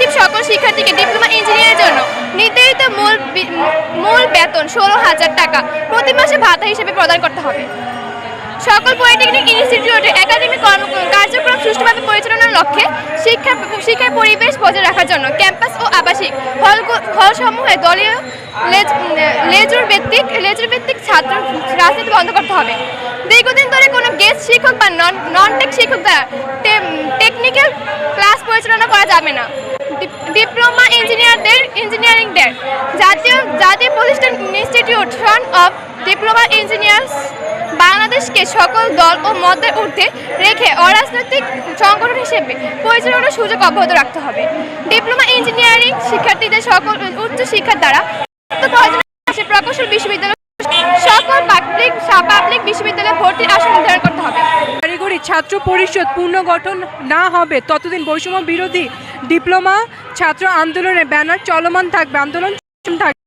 Scholarship সকল শিক্ষার্থীকে diploma ইঞ্জিনিয়ারের জন্য। নির্ধারিত মূল মূল বেতন ষোলো হাজার টাকা। প্রতি মাসে ভাতা হিসেবে প্রদান করতে হবে। সকল পলিটেকনিক ইনস্টিটিউটে একাডেমিক কর্ম কার্যক্রম সুষ্ঠুভাবে পরিচালনার লক্ষ্যে শিক্ষা শিক্ষার পরিবেশ বজায় রাখার জন্য ক্যাম্পাস ও আবাসিক হল হলসমূহে দলীয় লেজ- লেজুর ভিত্তিক লেজুর ভিত্তিক ছাত্র রাজনীতি বন্ধ করতে হবে। দীর্ঘদিন ধরে কোনো গেস্ট শিক্ষক বা নন নন টেক শিক্ষক দ্বারা টেকনিক্যাল ক্লাস পরিচালনা করা যাবে না। ডিপ্লোমা ইঞ্জিনিয়ারদের, ইঞ্জিনিয়ারিংদের। জাতীয় জাতীয় প্রতিষ্ঠান ইনস্টিটিউশন অফ ডিপ্লোমা ইঞ্জিনিয়ার্স বাংলাদেশকে সকল দল ও মতের ঊর্ধ্বে রেখে অরাজনৈতিক সংগঠন হিসেবে পরিচালনার সুযোগ অব্যাহত রাখতে হবে। ডিপ্লোমা ইঞ্জিনিয়ারিং শিক্ষার্থীদের সকল উচ্চ শিক্ষার দ্বারা প্রকৌশল বিশ্ববিদ্যালয় সকল পাবলিক বিশ্ববিদ্যালয়ে ভর্তির আসন নির্ধারণ করতে হবে। কারিগরি ছাত্র পরিষদ পুনর্গঠন না হবে, ততদিন বৈষম্য বিরোধী ডিপ্লোমা, ছাত্র আন্দোলনের ব্যানার চলমান থাকবে, আন্দোলন থাকবে।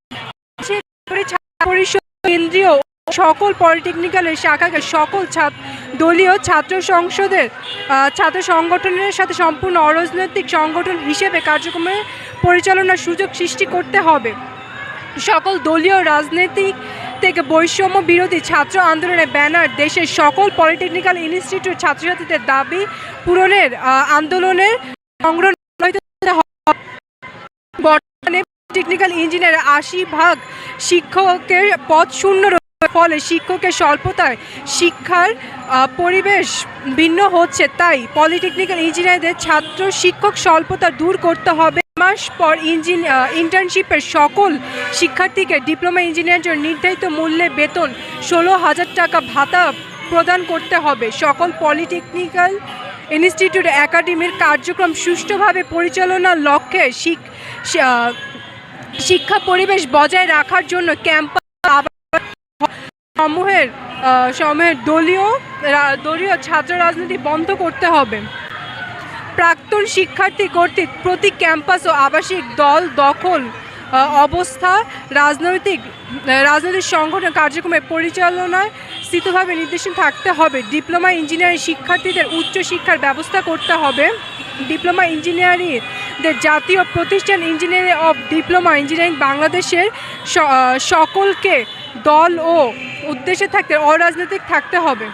পরিষদ, কেন্দ্রীয় সকল পলিটেকনিক্যালের শাখাকে সকল ছাত্র দলীয় ছাত্র সংসদের ছাত্র সংগঠনের সাথে সম্পূর্ণ অরাজনৈতিক সংগঠন হিসেবে কার্যক্রমের পরিচালনার সুযোগ সৃষ্টি করতে হবে। সকল দলীয় রাজনীতি থেকে বৈষম্য বিরোধী ছাত্র আন্দোলনের ব্যানার দেশের সকল পলিটেকনিক্যাল ইনস্টিটিউট ছাত্রছাত্রীদের দাবি পূরণের আন্দোলনের বর্তমানে টেকনিক্যাল ইঞ্জিনিয়ার আশি ভাগ শিক্ষকের পদ শূন্য ফলে শিক্ষকের স্বল্পতায় শিক্ষার পরিবেশ ভিন্ন হচ্ছে। তাই পলিটেকনিক্যাল ইঞ্জিনিয়ারদের ছাত্র শিক্ষক স্বল্পতা দূর করতে হবে। মাস পর ইঞ্জিন ইন্টার্নশিপের সকল শিক্ষার্থীকে ডিপ্লোমা ইঞ্জিনিয়ার জন্য নির্ধারিত মূল্যে বেতন ষোলো হাজার টাকা ভাতা প্রদান করতে হবে। সকল পলিটেকনিক্যাল ইনস্টিটিউট একাডেমির কার্যক্রম সুষ্ঠুভাবে পরিচালনার লক্ষ্যে শিক- শিক্ষা পরিবেশ বজায় রাখার জন্য ক্যাম্পাস সমূহের সমূহের দলীয় দলীয় ছাত্র রাজনীতি বন্ধ করতে হবে। প্রাক্তন শিক্ষার্থী কর্তৃক প্রতি ক্যাম্পাস ও আবাসিক দল দখল অবস্থা, রাজনৈতিক রাজনৈতিক সংগঠন কার্যক্রমের পরিচালনায় স্থিতভাবে নির্দেশন থাকতে হবে। ডিপ্লোমা ইঞ্জিনিয়ারিং শিক্ষার্থীদের উচ্চ শিক্ষার ব্যবস্থা করতে হবে। ডিপ্লোমা ইঞ্জিনিয়ারিংদের জাতীয় প্রতিষ্ঠান ইঞ্জিনিয়ারিং অফ ডিপ্লোমা ইঞ্জিনিয়ারিং বাংলাদেশের সকলকে দল ও উদ্দেশ্যে থাকতে, অরাজনৈতিক থাকতে হবে।